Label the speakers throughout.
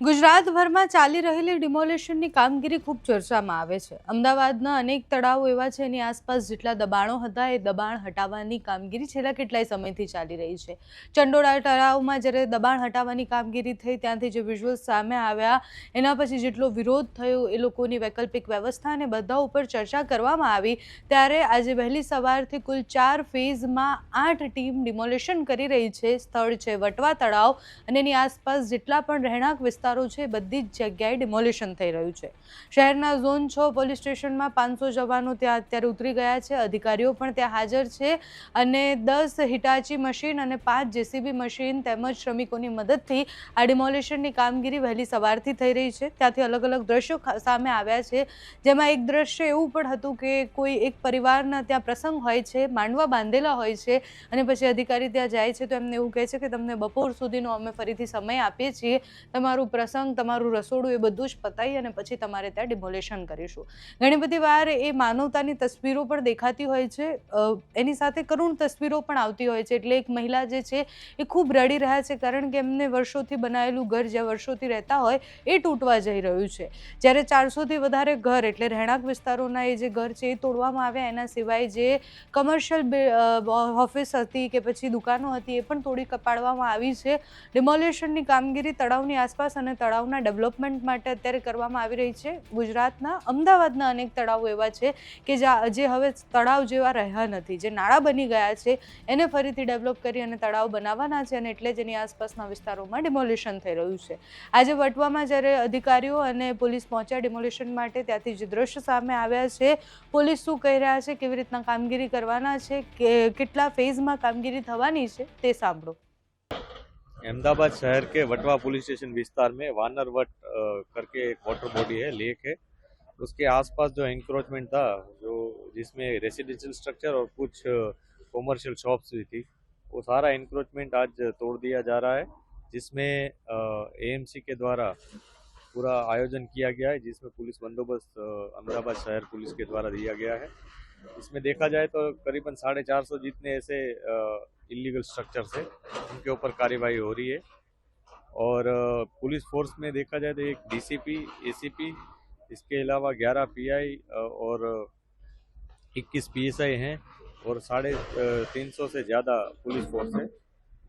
Speaker 1: ગુજરાતભરમાં ચાલી રહેલી ડિમોલેશનની કામગીરી ખૂબ ચર્ચામાં આવે છે. અમદાવાદના અનેક તળાવો એવા છે, એની આસપાસ જેટલા દબાણો હતા, એ દબાણ હટાવવાની કામગીરી છેલ્લા કેટલાય સમયથી ચાલી રહી છે. ચંડોળા તળાવમાં જ્યારે દબાણ હટાવવાની કામગીરી થઈ, ત્યાંથી જે વિઝ્યુઅલ્સ સામે આવ્યા, એના પછી જેટલો વિરોધ થયો, એ લોકોની વૈકલ્પિક વ્યવસ્થા અને બધા ઉપર ચર્ચા કરવામાં આવી, ત્યારે આજે વહેલી સવારથી કુલ ચાર ફેઝમાં આઠ ટીમ ડિમોલેશન કરી રહી છે. સ્થળ છે વટવા તળાવ અને એની આસપાસ જેટલા પણ રહેણાંક વિસ્તારો છે બધી જ જગ્યાએ ડિમોલિશન થઈ રહ્યું છે. શહેરના ઝોન છ પોલીસ સ્ટેશનમાં પાંચસો જવાનો ત્યાં અત્યારે ઉતરી ગયા છે. અધિકારીઓ પણ ત્યાં હાજર છે અને દસ હિટાચી મશીન અને પાંચ જેસીબી મશીન તેમજ શ્રમિકોની મદદથી આ ડિમોલિશનની કામગીરી વહેલી સવારથી થઈ રહી છે. ત્યાંથી અલગ અલગ દ્રશ્યો સામે આવ્યા છે. જેમાં એક દ્રશ્ય એવું પણ હતું કે કોઈ એક પરિવારના ત્યાં પ્રસંગ હોય છે, માંડવા બાંધેલા હોય છે અને પછી અધિકારી ત્યાં જાય છે તો એમને એવું કહે છે કે તમને બપોર સુધીનો અમે ફરીથી સમય આપીએ છીએ. તમારું પ્રસંગ, તમારું રસોડું એ બધું જ પતાવી અને પછી તમારે ત્યાં ડિમોલેશન કરીશું. ઘણી બધી વાર એ માનવતાની તસવીરો પણ દેખાતી હોય છે. એની સાથે કરુણ તસવીરો પણ આવતી હોય છે. એટલે એક મહિલા જે છે એ ખૂબ રડી રહ્યા છે કારણ કે એમને વર્ષોથી બનાવેલું ઘર જ્યાં વર્ષોથી રહેતા હોય એ તૂટવા જઈ રહ્યું છે. જ્યારે ચારસોથી વધારે ઘર એટલે રહેણાંક વિસ્તારોના એ જે ઘર છે એ તોડવામાં આવ્યા. એના સિવાય જે કમર્શિયલ ઓફિસ હતી કે પછી દુકાનો હતી એ પણ તોડી કપાડવામાં આવી છે. ડિમોલેશનની કામગીરી તળાવની આસપાસ તળાવના ડેવલપમેન્ટ માટે અત્યારે કરવામાં આવી રહી છે. ગુજરાતના, અમદાવાદના અનેક તળાવો એવા છે કે જે હવે તળાવ જેવા રહ્યા નથી. જે નાળા બની ગયા છે, એને ફરીથી ડેવલપ કરી અને તળાવ બનાવવાના છે અને એટલે જ એની આસપાસના વિસ્તારોમાં ડિમોલિશન થઈ રહ્યું છે. આજે વટવામાં જ્યારે અધિકારીઓ અને પોલીસ પહોંચ્યા ડિમોલિશન માટે, ત્યાંથી જે દ્રશ્ય સામે આવ્યા છે, પોલીસ શું કહી રહ્યા છે, કેવી રીતના કામગીરી કરવાના છે, કે કેટલા ફેઝમાં કામગીરી થવાની છે તે સાંભળો.
Speaker 2: अहमदाबाद शहर के वटवा पुलिस स्टेशन विस्तार में वानर वट करके एक वाटर बॉडी है, लेक है। उसके आसपास जो इंक्रोचमेंट था, जो जिसमें रेसिडेंशियल स्ट्रक्चर और कुछ कॉमर्शियल शॉप्स भी थी, वो सारा इंक्रोचमेंट आज तोड़ दिया जा रहा है, जिसमें एएमसी के द्वारा पूरा आयोजन किया गया है, जिसमें पुलिस बंदोबस्त अहमदाबाद शहर पुलिस के द्वारा दिया गया है। इसमें देखा जाए तो करीबन साढ़े चार सौ जितने ऐसे इलीगल स्ट्रक्चर है, उनके ऊपर कार्यवाही हो रही है। और पुलिस फोर्स में देखा जाए तो एक डीसीपी एसीपी इसके अलावा 11 पीआई और 21 पीएसआई हैं, और साढ़े तीन सौ से ज़्यादा पुलिस फोर्स है।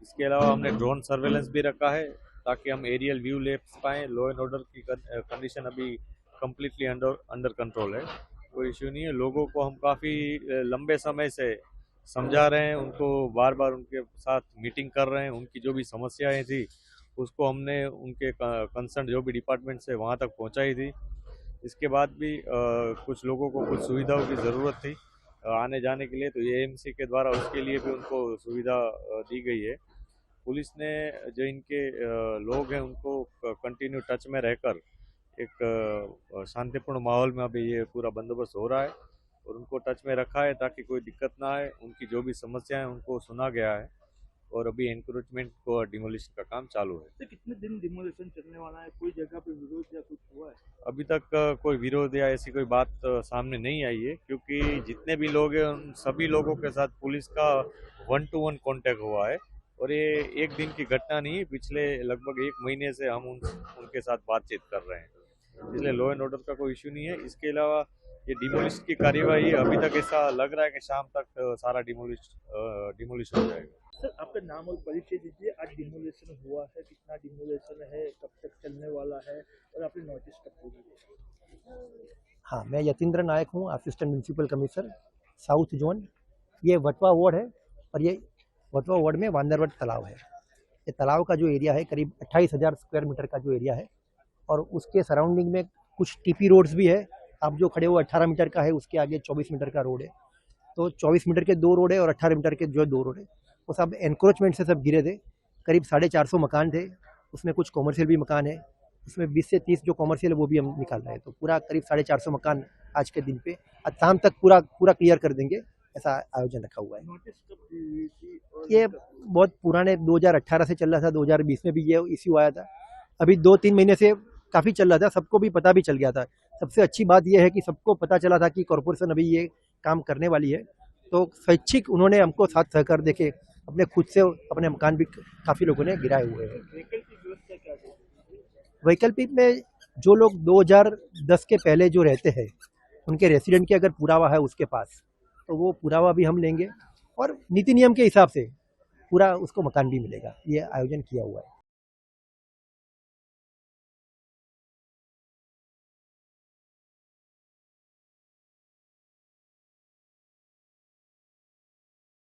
Speaker 2: इसके अलावा हमने ड्रोन सर्वेलेंस भी रखा है, ताकि हम एरियल व्यू ले पाएँ लॉ एंड ऑर्डर की कंडीशन अभी कम्प्लीटली अंडर अंडर कंट्रोल है। कोई इश्यू नहीं है। लोगों को हम काफ़ी लंबे समय से समझा रहे हैं। उनको बार बार उनके साथ मीटिंग कर रहे हैं। उनकी जो भी समस्याएँ थी उसको हमने उनके कंसर्न जो भी डिपार्टमेंट से वहाँ तक पहुँचाई थी। इसके बाद भी अ, कुछ लोगों को कुछ सुविधाओं की ज़रूरत थी आने जाने के लिए। तो एएमसी के द्वारा उसके लिए भी उनको सुविधा दी गई है। पुलिस ने जो इनके लोग हैं उनको कंटिन्यू टच में रहकर एक शांतिपूर्ण माहौल में अभी ये पूरा बंदोबस्त हो रहा है और उनको टच में रखा है ताकि कोई दिक्कत ना आए। उनकी जो भी समस्या है उनको सुना गया है और अभी एनक्रोचमेंट को डिमोलिशन का काम चालू है।
Speaker 3: तो कितने दिन डिमोलिशन चलने वाला है? कोई जगह पे विरोध या कुछ हुआ है?
Speaker 2: अभी तक कोई विरोध या ऐसी कोई बात सामने नहीं आई है क्योंकि जितने भी लोग हैं उन सभी लोगों के साथ पुलिस का वन टू वन कॉन्टेक्ट हुआ है और ये एक दिन की घटना नहीं है पिछले लगभग एक महीने से हम उन उनके साथ बातचीत कर रहे हैं। इसलिए लॉ एंड ऑर्डर का कोई इश्यू नहीं है। इसके अलावा ये डिमोलिश की कार्यवाही अभी तक ऐसा लग रहा है कि शाम तक सारा डिमोलिश डिमोलिश हो जाएगा।
Speaker 3: सर आपका नाम और परिचय दीजिए। आज डिमोलेशन हुआ है कितना डिमोलेशन है कब तक चलने वाला है और आपने नोटिस कब होगी
Speaker 4: हाँ मैं यतीन्द्र नायक हूँ assistant municipal commissioner south zone ये वटवा वार्ड है और ये वटवा वार्ड में वांदरवट तालाब है। ये तालाब का जो एरिया है करीब अट्ठाईस हज़ार स्क्वायर मीटर का जो एरिया है और उसके सराउंडिंग में कुछ टीपी रोड्स भी है। आप जो खड़े हो अट्ठारह मीटर का है उसके आगे चौबीस मीटर का रोड है। तो चौबीस मीटर के दो रोड है और अट्ठारह मीटर के जो दो रोड है। वो सब एनक्रोचमेंट से सब गिरे थे। करीब साढ़े चार सौ मकान थे। उसमें कुछ कॉमर्शियल भी मकान है। उसमें बीस से तीस जो कॉमर्शियल है वो भी हम निकाल रहे हैं। तो पूरा करीब साढ़े चार सौ मकान आज के दिन पे आज शाम तक पूरा पूरा क्लियर कर देंगे ऐसा आयोजन रखा हुआ है। ये बहुत पुराने 2018 से चल रहा था 2020 में भी ये इश्यू आया था। अभी दो तीन महीने से काफ़ी चल रहा था, सबको भी पता भी चल गया था। सबसे अच्छी बात यह है कि सबको पता चला था कि कॉरपोरेशन अभी ये काम करने वाली है। तो स्वैच्छिक उन्होंने हमको साथ सहकार देके अपने खुद से अपने मकान भी काफ़ी लोगों ने गिराए हुए हैं। वैकल्पिक में जो लोग 2010 के पहले जो रहते हैं, उनके रेसिडेंट के अगर पुरावा है उसके पास तो वो पुरावा भी हम लेंगे और नीति नियम के हिसाब से पूरा उसको मकान भी मिलेगा। ये आयोजन किया हुआ है।